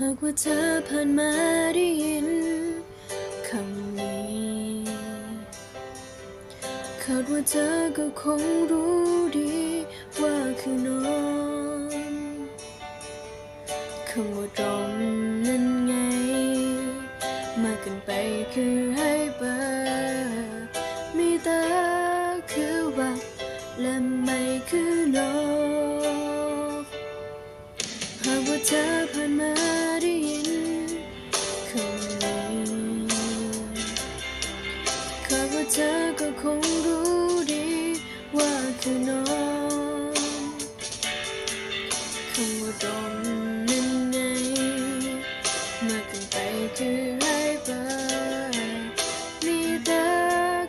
หากว่าเธอผ่านมาได้ยินคำนี้คาดว่าเธอก็คงรู้ดีว่าคือน้องคำว่าตรงนั้นไง มากเกินไปคือให้เบอร์มีต่คือว่าและไม่คือน้องหากว่าเธอผ่านมา อคงรู้ดีว่าคือน้องคำว่าตรงนั้นไงมากเกินไปคือให้เบอร์มีแต่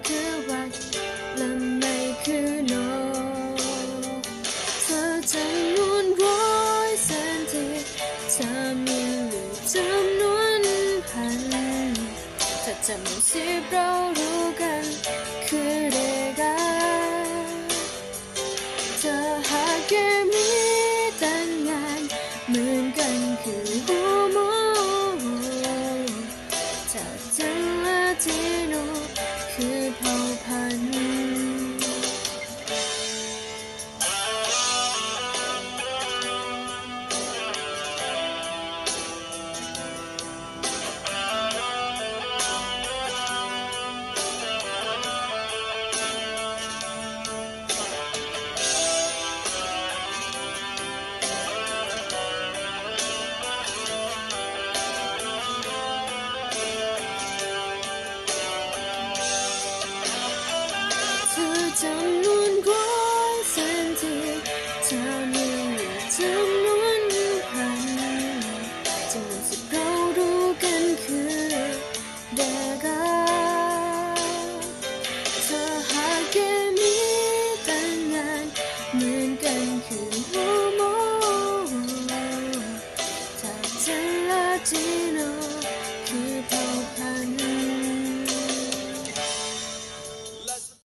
คือรักและไม่คือน้องเธอจำนวนร้อยแสนที่เธอมีหรือจำ จำสิบเรารู้กันคือเด็กาจะหากแค่มีแต่งงานเหมือนกันคือหัวโมถ้าจังและที่โนคือเผ่าพันธุ์ จำนวนร้อยแสนที่เธอมีจำนวนพันจนสิบเรารู้กันคือเด็กาเธอหากแค่มีแต่งงานเหมือนกันคือหัวโมถ้าจะละที่